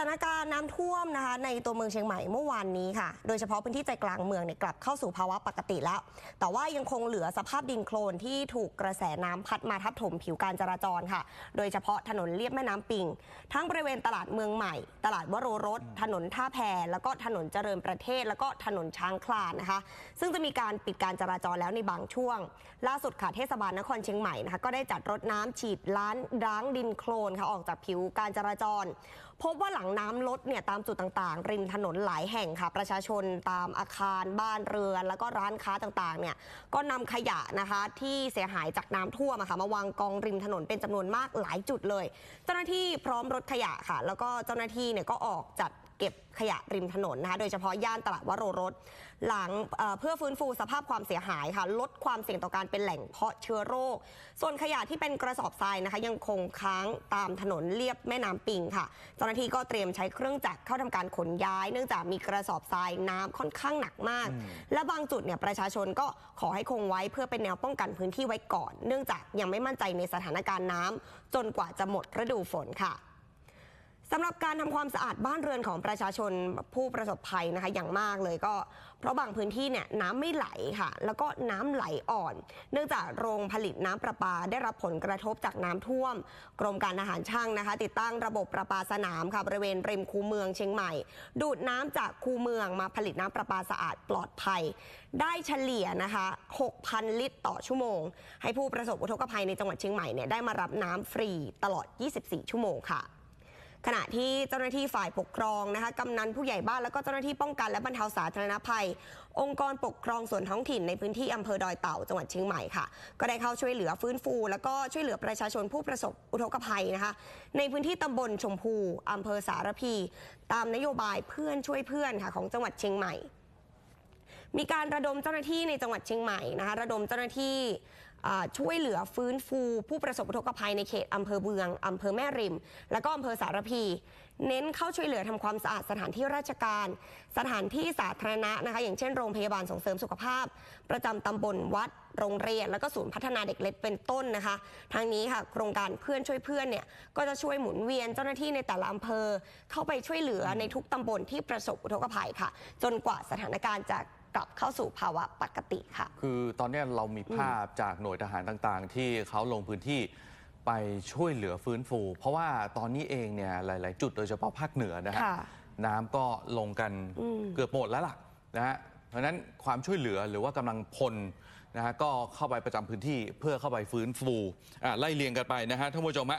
ถานการณ์น้ำท่วมนะคะในตัวเมืองเชียงใหม่เมื่อวานนี้ค่ะ โดยเฉพาะพื้นที่ใจกลางเมืองเนี่ยกลับเข้าสู่ภาวะปกติแล้ว แต่ว่ายังคงเหลือสภาพดินโคลนที่ถูกกระแสน้ำพัดมาทับถมผิวการจราจรค่ะ โดยเฉพาะถนนเลียบแม่น้ำปิง ทั้งบริเวณตลาดเมืองใหม่ ตลาดวโรรส ถนนท่าแพแล้วก็ถนนเจริญประเทศ แล้วก็ถนนช้างคลานนะคะ ซึ่งจะมีการปิดการจราจรแล้วในบางช่วง ล่าสุดค่ะเทศบาลนครเชียงใหม่นะคะก็ได้จัดรถน้ำฉีดล้านร้างดินโคลนค่ะออกจากผิวการจราจร พบว่าหลังน้ำลดเนี่ยตามจุดต่างๆ ริมถนนหลายแห่งค่ะ ประชาชนตามอาคารบ้านเรือน แล้วก็ร้านค้าต่างๆเนี่ยก็นำขยะนะคะที่เสียหายจากน้ำท่วมอะค่ะมาวางกองริมถนนเป็นจำนวนมากหลายจุดเลย เจ้าหน้าที่พร้อมรถขยะค่ะ แล้วก็เจ้าหน้าที่เนี่ยก็ออกจัด เก็บขยะริมถนนนะคะ โดยเฉพาะย่านตลาดวโรรส หลังเอ่อเพื่อฟื้นฟูสภาพความเสียหายค่ะ ลดความเสี่ยงต่อการเป็นแหล่งเพาะเชื้อโรค ส่วนขยะที่เป็นกระสอบทรายนะคะ ยังคงค้างตามถนนเลียบแม่น้ำปิงค่ะ เจ้าหน้าที่ก็เตรียมใช้เครื่องจักรเข้าทำการขนย้าย เนื่องจากมีกระสอบทรายน้ำค่อนข้างหนักมาก และบางจุดเนี่ยประชาชนก็ขอให้คงไว้เพื่อเป็นแนวป้องกันพื้นที่ไว้ก่อน เนื่องจากยังไม่มั่นใจในสถานการณ์น้ำจนกว่าจะหมดฤดูฝนค่ะ สำหรับการทำความสะอาดบ้านเรือนของประชาชนผู้ประสบภัยนะคะอย่างมากเลยก็ เพราะบางพื้นที่เนี่ยน้ำไม่ไหลค่ะ แล้วก็น้ำไหลอ่อน เนื่องจากโรงผลิตน้ำประปาได้รับผลกระทบจากน้ำท่วม กรมการอาหารช่างนะคะ ติดตั้งระบบประปาสนามค่ะบริเวณริมคูเมืองเชียงใหม่ ดูดน้ำจากคูเมืองมาผลิตน้ำประปาสะอาดปลอดภัย ได้เฉลี่ยนะคะ 6,000 ลิตรต่อชั่วโมง ให้ผู้ประสบอุทกภัยในจังหวัดเชียงใหม่เนี่ยได้มารับน้ำฟรีตลอด 24 ชั่วโมงค่ะ ขณะที่เจ้าหน้าที่ฝ่ายปกครองนะคะกำนันผู้ใหญ่บ้านแล้วก็เจ้าหน้าที่ป้องกันและบรรเทาสาธารณภัย องค์กรปกครองส่วนท้องถิ่นในพื้นที่อำเภอดอยเต่าจังหวัดเชียงใหม่ค่ะ ก็ได้เข้าช่วยเหลือฟื้นฟู แล้วก็ช่วยเหลือประชาชนผู้ประสบอุทกภัยนะคะในพื้นที่ตำบลชมพูอำเภอสารพี ตามนโยบายเพื่อนช่วยเพื่อนค่ะของจังหวัดเชียงใหม่มีการระดมเจ้าหน้าที่ในจังหวัดเชียงใหม่นะคะระดมเจ้าหน้าที่ ช่วยเหลือฟื้นฟูผู้ประสบอุทกภัยในเขตอำเภอเมืองอำเภอแม่ริม และก็อำเภอสารพี เน้นเข้าช่วยเหลือทำความสะอาดสถานที่ราชการ สถานที่สาธารณะนะคะ อย่างเช่นโรงพยาบาลส่งเสริมสุขภาพ ประจำตำบลวัดโรงเรียน แล้วก็ศูนย์พัฒนาเด็กเล็กเป็นต้นนะคะ ทางนี้ค่ะโครงการเพื่อนช่วยเพื่อนเนี่ยก็จะช่วยหมุนเวียนเจ้าหน้าที่ในแต่ละอำเภอ เข้าไปช่วยเหลือในทุกตำบลที่ประสบอุทกภัยค่ะ จนกว่าสถานการณ์จะ กลับเข้าสู่ภาวะปกติค่ะ คือตอนเนี้ยเรามีภาพจากหน่วยทหารต่างๆ ที่เขาลงพื้นที่ไปช่วยเหลือฟื้นฟู เพราะว่าตอนนี้เองเนี่ยหลาย ๆ จุดโดยเฉพาะภาคเหนือนะฮะค่ะน้ำก็ลงกันอืมเกือบหมดแล้วล่ะนะฮะเพราะฉะนั้นความช่วยเหลือหรือว่ากำลังพลนะฮะก็เข้าไปประจำพื้นที่เพื่อเข้าไปฟื้นฟูอะไล่เรียงกันไปนะฮะท่านผู้ชมฮะ